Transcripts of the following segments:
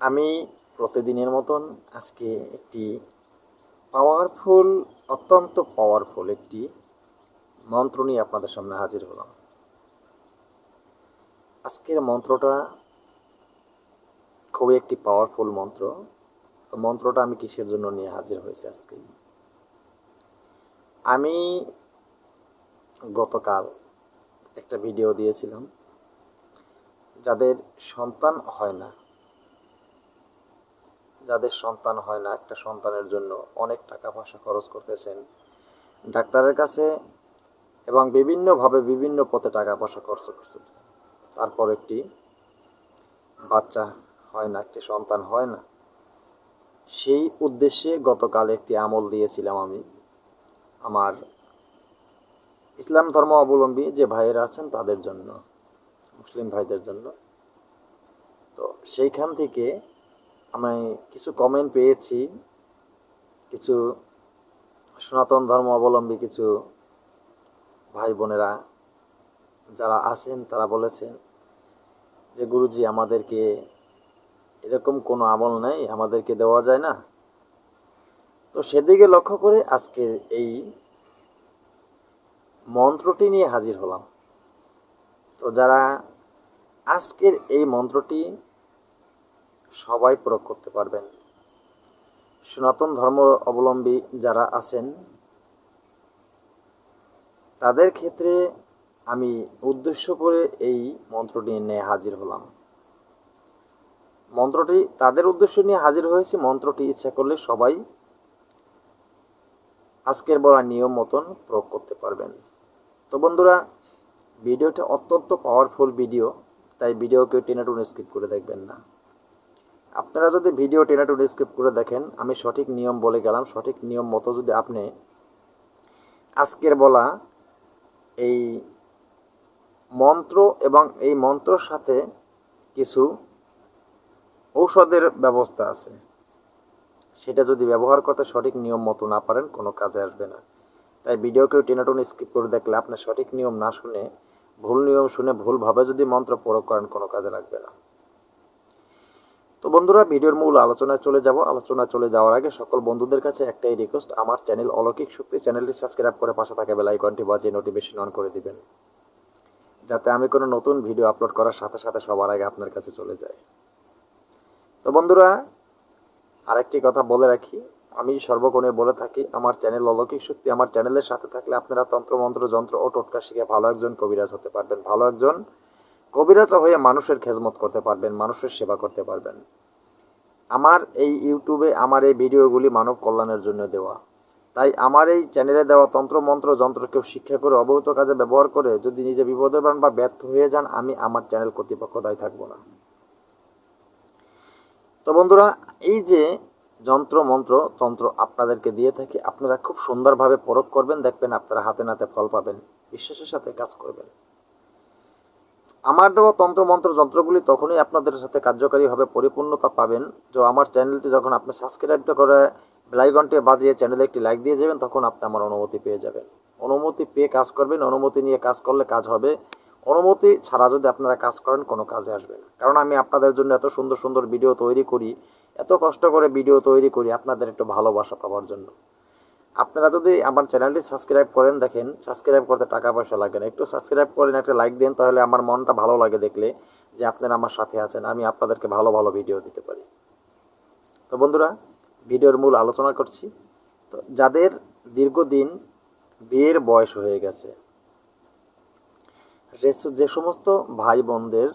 আমি প্রতিদিনের মতন আজকে একটি পাওয়ারফুল অত্যন্ত পাওয়ারফুল একটি মন্ত্র নিয়ে আপনাদের সামনে হাজির হলাম। আজকের মন্ত্রটা খুবই একটি পাওয়ারফুল মন্ত্র। তো মন্ত্রটা আমি কিসের জন্য নিয়ে হাজির হয়েছি আজকে? আমি গতকাল একটা ভিডিও দিয়েছিলাম। যাদের সন্তান হয় না যাদের সন্তান হয় না, একটা সন্তানের জন্য অনেক টাকা পয়সা খরচ করতেছেন, ডাক্তারের কাছে এবং বিভিন্নভাবে বিভিন্ন পথে টাকা পয়সা খরচ করতেছেন। তারপর একটি বাচ্চা হয় না, একটি সন্তান হয় না, সেই উদ্দেশ্যে গতকাল একটি আমল দিয়েছিলাম আমি। আমার ইসলাম ধর্ম অবলম্বী যে ভাইয়েরা আছেন তাদের জন্য, মুসলিম ভাইদের জন্য। তো সেইখান থেকে আমি কিছু কমেন্ট পেয়েছি, কিছু সনাতন ধর্ম অবলম্বী কিছু ভাই বোনেরা যারা আছেন, তারা বলেছেন যে গুরুজি, আমাদেরকে এরকম কোনো আমল নেই, আমাদেরকে দেওয়া যায় না। তো সেদিকে লক্ষ্য করে আজকের এই মন্ত্রটি নিয়ে হাজির হলাম। তো যারা আজকের এই মন্ত্রটি সবাই প্রয়োগ করতে পারবেন। সনাতন ধর্ম অবলম্বী যারা আছেন, তাদের ক্ষেত্রে আমি উদ্দেশ্য করে এই মন্ত্রটি নিয়ে হাজির হলাম। মন্ত্রটি, তাদের উদ্দেশ্য নিয়ে হাজির হয়েছি, মন্ত্রটি ইচ্ছা করলে সবাই আজকের বলা নিয়ম মতন প্রয়োগ করতে পারবেন। তো বন্ধুরা, ভিডিওটা অত্যন্ত পাওয়ারফুল ভিডিও তাই ভিডিওকে টেনে টুনে স্কিপ করে দেখবেন না। আপনারা যদি ভিডিও টেনে টুনে স্কিপ করে দেখেন, আমি সঠিক নিয়ম বলে গেলাম, সঠিক নিয়ম মতো যদি আপনি আজকের বলা এই মন্ত্র এবং এই মন্ত্রর সাথে কিছু ঔষধের ব্যবস্থা আছে। সেটা যদি ব্যবহার করতে সঠিক নিয়ম মতো না পারেন, কোনো কাজে আসবে না। তাই ভিডিও ভিডিওকেও টেনাটুন স্কিপ করে দেখলে আপনার সঠিক নিয়ম না শুনে, ভুল নিয়ম শুনে ভুলভাবে যদি মন্ত্র প্রয়োগ করেন, কোনো কাজে লাগবে না। তো বন্ধুরা, ভিডিওর মূল আলোচনায় চলে যাব। আলোচনায় চলে যাওয়ার আগে সকল বন্ধুদের কাছে একটাই রিকোয়েস্ট আমার চ্যানেল অলৌকিক শক্তি চ্যানেলটি সাবস্ক্রাইব করে পাশে থাকা বেল আইকনটি বাজিয়ে নোটিফিকেশন অন করে দিবেন। যাতে আমি কোনো নতুন ভিডিও আপলোড করার সাথে সাথে সবার আগে আপনার কাছে চলে যায়। তো বন্ধুরা, আরেকটি কথা বলে রাখি, আমি সর্বক্ষণে বলে থাকি, আমার চ্যানেল অলৌকিক শক্তি, আমার চ্যানেলের সাথে থাকলে আপনারা তন্ত্রমন্ত্র, যন্ত্র ও টোটকা শিখে ভালো একজন কবিরাজ হতে পারবেন। ভালো একজন কবিরাজ হয়ে মানুষের খেজমত করতে পারবেন, মানুষের সেবা করতে পারবেন। আমার এই ইউটিউবে, আমার এই ভিডিওগুলি মানব কল্যাণের জন্য দেওয়া। তাই আমার এই চ্যানেলে দেওয়া তন্ত্রমন্ত্র যন্ত্র কেউ শিক্ষা করে অবহিত কাজে ব্যবহার করে যদি নিজে বিপদে পান বা ব্যর্থ হয়ে যান, আমি আমার চ্যানেল কর্তৃপক্ষ দায়ী থাকব না। তো বন্ধুরা, এই যে যন্ত্র, মন্ত্র, তন্ত্র আপনাদেরকে দিয়ে থাকি, আপনারা খুব সুন্দরভাবে প্রয়োগ করবেন, দেখবেন আপনারা হাতে নাতে ফল পাবেন, বিশ্বাসের সাথে কাজ করবেন। আমার দেওয়া তন্ত্র মন্ত্র যন্ত্রগুলি তখনই আপনাদের সাথে কার্যকারী হবে পরিপূর্ণতা পাবেন। যে আমার চ্যানেলটি যখন আপনি সাবস্ক্রাইব করে বেলাইকনটি বাজিয়ে চ্যানেলে একটি লাইক দিয়ে যাবেন, তখন আপনি আমার অনুমতি পেয়ে যাবেন। অনুমতি পেয়ে কাজ করবেন, অনুমতি নিয়ে কাজ করলে কাজ হবে। অনুমতি ছাড়া যদি আপনারা কাজ করেন, কোনো কাজে আসবে না। কারণ আমি আপনাদের জন্য এত সুন্দর সুন্দর ভিডিও তৈরি করি, এত কষ্ট করে ভিডিও তৈরি করি, আপনাদের একটু ভালোবাসা পাওয়ার জন্য। আপনারা যদি আমার চ্যানেলটি সাবস্ক্রাইব করেন, দেখেন, সাবস্ক্রাইব করতে টাকা পয়সা লাগে না। একটু সাবস্ক্রাইব করেন, একটা লাইক দেন, তাহলে আমার মনটা ভালো লাগে দেখলে যে আপনারা আমার সাথে আছেন, আমি আপনাদেরকে ভালো ভালো ভিডিও দিতে পারি। তো বন্ধুরা, ভিডিওর মূল আলোচনা করছি। তো যাদের দীর্ঘদিন বিয়ের বয়স হয়ে গেছে যে- সমস্ত ভাই বোনদের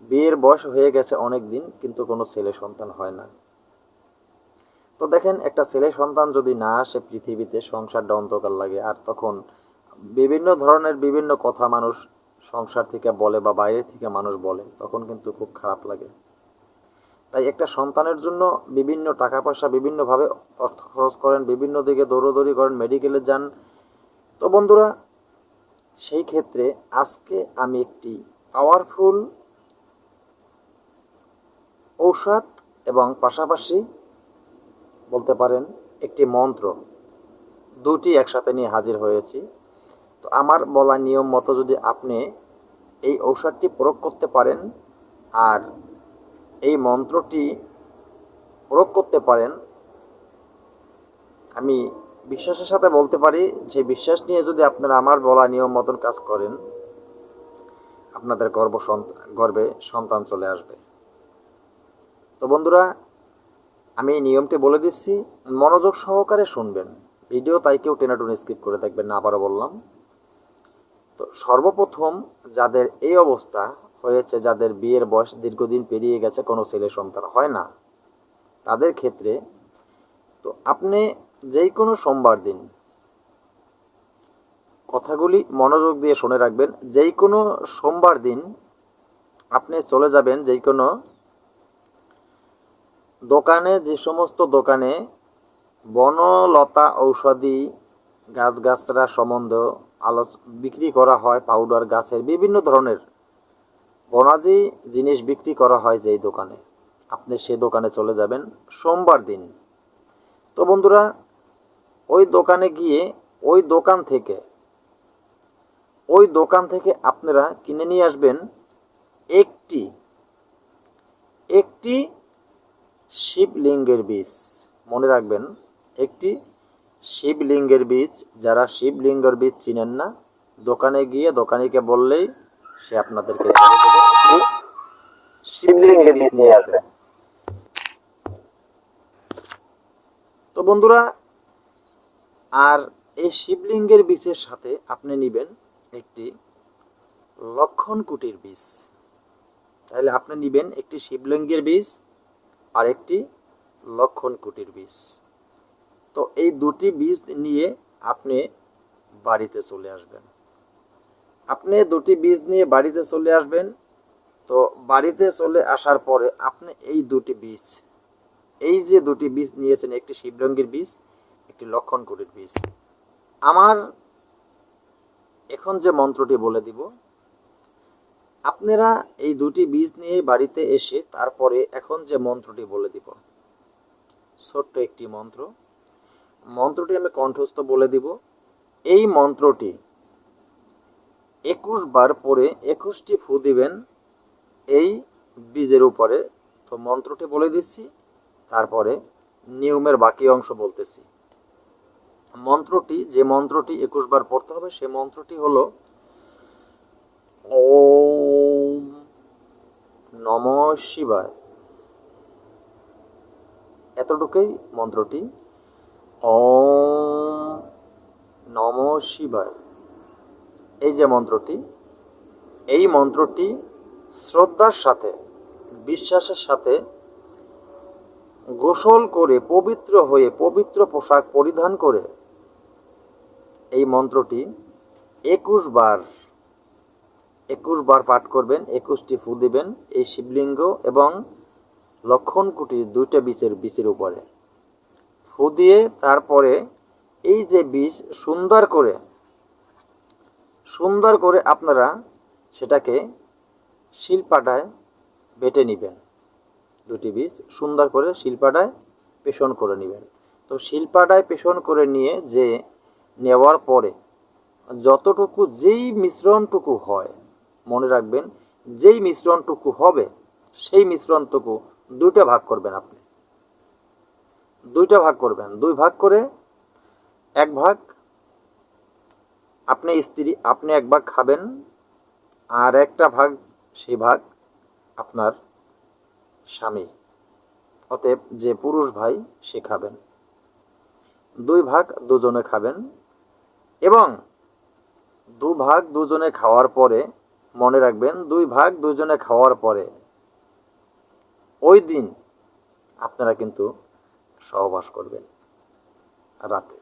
বিয়ের বয়স হয়ে গেছে অনেক দিন কিন্তু কোনো ছেলে সন্তান হয় না। তো দেখেন, একটা ছেলে সন্তান যদি না আসে, পৃথিবীতে সংসারটা অন্ধকার লাগে। আর তখন বিভিন্ন ধরনের বিভিন্ন কথা মানুষ সংসার থেকে বলে বা বাইরে থেকে মানুষ বলে, তখন কিন্তু খুব খারাপ লাগে। তাই একটা সন্তানের জন্য বিভিন্ন টাকা পয়সা বিভিন্নভাবে অর্থ খরচ করেন, বিভিন্ন দিকে দৌড়দৌড়ি করেন, মেডিকেলে যান। তো বন্ধুরা, সেই ক্ষেত্রে আজকে আমি একটি পাওয়ারফুল ঔষধ এবং পাশাপাশি বলতে পারেন একটি মন্ত্র। দুটি একসাথে নিয়ে হাজির হয়েছি। তো আমার বলা নিয়ম মতো যদি আপনি এই ঔষধটি প্রয়োগ করতে পারেন আর এই মন্ত্রটি প্রয়োগ করতে পারেন, আমি বিশ্বাসের সাথে বলতে পারি, যে বিশ্বাস নিয়ে যদি আপনারা আমার বলা নিয়ম মতন কাজ করেন, আপনাদের গর্ব গর্বে সন্তান চলে আসবে। তো বন্ধুরা আমি এই নিয়মটি বলে দিচ্ছি, মনোযোগ সহকারে শুনবেন। ভিডিও তাই কেউ টেনাটুনি স্কিপ করে দেখবেন না, আবারও বললাম। তো সর্বপ্রথম যাদের এই অবস্থা হয়েছে, যাদের বিয়ের বয়স দীর্ঘদিন পেরিয়ে গেছে, কোনো ছেলে সন্তান হয় না, তাদের ক্ষেত্রে তো আপনি যেই কোনো সোমবার দিন কথাগুলি মনোযোগ দিয়ে শুনে রাখবেন। যেই কোনো সোমবার দিন আপনি চলে যাবেন যেই কোনো দোকানে, যে সমস্ত দোকানে বনলতা ঔষধি গাছগাছরা সম্বন্ধ আলো, বিক্রি করা হয়, পাউডার গাছের বিভিন্ন ধরনের বনাজি জিনিস বিক্রি করা হয় যেই দোকানে। আপনি সে দোকানে চলে যাবেন সোমবার দিন। তো বন্ধুরা, ওই দোকানে গিয়ে ওই দোকান থেকে, ওই দোকান থেকে আপনারা কিনে নিয়ে আসবেন একটি একটি শিবলিঙ্গের বীজ। মনে রাখবেন, একটি শিবলিঙ্গের বীজ, যারা শিবলিঙ্গের বীজ চিনেন না, দোকানে গিয়ে দোকানিকে বললেই সে আপনাদেরকে শিবলিঙ্গের বীজ নিয়ে আসবেন তো বন্ধুরা, আর এই শিবলিঙ্গের বীজের সাথে আপনি নেবেন একটি লক্ষণ কুটির বীজ। তাহলে আপনি নেবেন একটি শিবলিঙ্গের বীজ আর একটি লক্ষণ কুটির বীজ। তো এই দুটি বীজ নিয়ে আপনি বাড়িতে চলে আসবেন। আপনি দুটি বীজ নিয়ে বাড়িতে চলে আসবেন। তো বাড়িতে চলে আসার পরে আপনি এই দুটি বীজ, এই যে দুটি বীজ নিয়েছেন, একটি শিবরঙ্গের বীজ, একটি লক্ষণ কুটির বীজ। আমার এখন যে মন্ত্রটি বলে দিব আপনারা এই দুটি বীজ নিয়ে বাড়িতে এসে তারপরে এখন যে মন্ত্রটি বলে দিব। ছোট্ট একটি মন্ত্র। মন্ত্রটি আমি কণ্ঠস্থ বলে দিব। এই মন্ত্রটি একুশ বার পরে একুশটি ফু দিবেন এই বীজের উপরে। তো মন্ত্রটি বলে দিচ্ছি, তারপরে নিয়মের বাকি অংশ বলতেছি। মন্ত্রটি, যে মন্ত্রটি একুশ বার পড়তে হবে, সে মন্ত্রটি হলো ওম নম শিবায়। এতটুকুই মন্ত্রটি। ওম নম শিবায়। এই যে মন্ত্রটি, এই মন্ত্রটি শ্রদ্ধার সাথে, বিশ্বাসের সাথে গোসল করে, পবিত্র হয়ে, পবিত্র পোশাক পরিধান করে এই মন্ত্রটি একুশ বার একুশ বার পাঠ করবেন, একুশটি ফু দিবেন, এই শিবলিঙ্গ এবং লক্ষণ কুটির দুইটা বীজের বীজের উপরে। ফু দিয়ে তারপরে এই যে বীজ সুন্দর করে সুন্দর করে আপনারা সেটাকে শিলপাটায় বেটে নেবেন। দুটি বীজ সুন্দর করে শিলপাটায় পেষণ করে নেবেন। তো শিলপাটায় পেষণ করে নিয়ে যে নেওয়ার পরে যতটুকু যেই মিশ্রণটুকু হয় মনে রাখবেন, যেই মিশ্রণটুকু হবে, সেই মিশ্রণটুকু দুইটা ভাগ করবেন আপনি। দুইটা ভাগ করবেন। দুই ভাগ করে এক ভাগ আপনি স্ত্রী, আপনি এক ভাগ খাবেন আর একটা ভাগ সেই ভাগ আপনার স্বামী। অতএব যে পুরুষ ভাই, সে খাবেন। দুই ভাগ দুজনে খাবেন এবং দু ভাগ দুজনে খাওয়ার পরে মনে রাখবেন, দুই ভাগ দুজনে খাওয়ার পরে ওই দিন আপনারা কিন্তু সহবাস করবেন রাতে।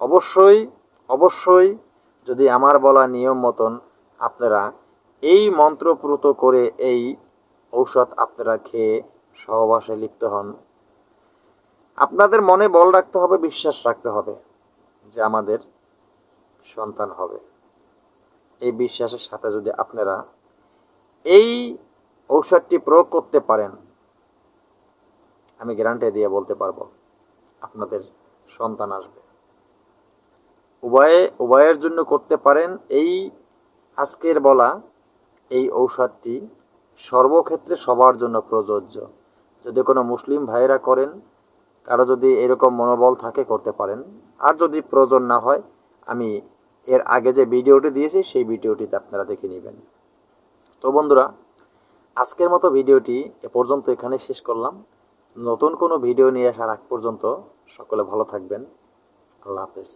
অবশ্যই অবশ্যই যদি আমার বলা নিয়ম মতন আপনারা এই মন্ত্রপ্রুত করে এই ঔষধ আপনারা খেয়ে সহবাসে লিপ্ত হন, আপনাদের মনে বল রাখতে হবে, বিশ্বাস রাখতে হবে যে আমাদের সন্তান হবে। এই বিশ্বাসের সাথে যদি আপনারা এই ঔষধটি প্রয়োগ করতে পারেন, আমি গ্যারান্টি দিয়ে বলতে পারব, আপনাদের সন্তান আসবে। উভয়ে, উভয়ের জন্য করতে পারেন এই আজকের বলা এই ঔষধটি সর্বক্ষেত্রে সবার জন্য প্রযোজ্য। যদি কোনো মুসলিম ভাইয়েরা করেন, কারও যদি এরকম মনোবল থাকে করতে পারেন। আর যদি প্রয়োজন না হয়, আমি এর আগে যে ভিডিওটি দিয়েছি, সেই ভিডিওটিতে আপনারা দেখে নেবেন। তো বন্ধুরা, আজকের মতো ভিডিওটি এ পর্যন্ত এখানে শেষ করলাম। নতুন কোনো ভিডিও নিয়ে আসার আগ পর্যন্ত সকলে ভালো থাকবেন। আল্লাহ হাফেজ।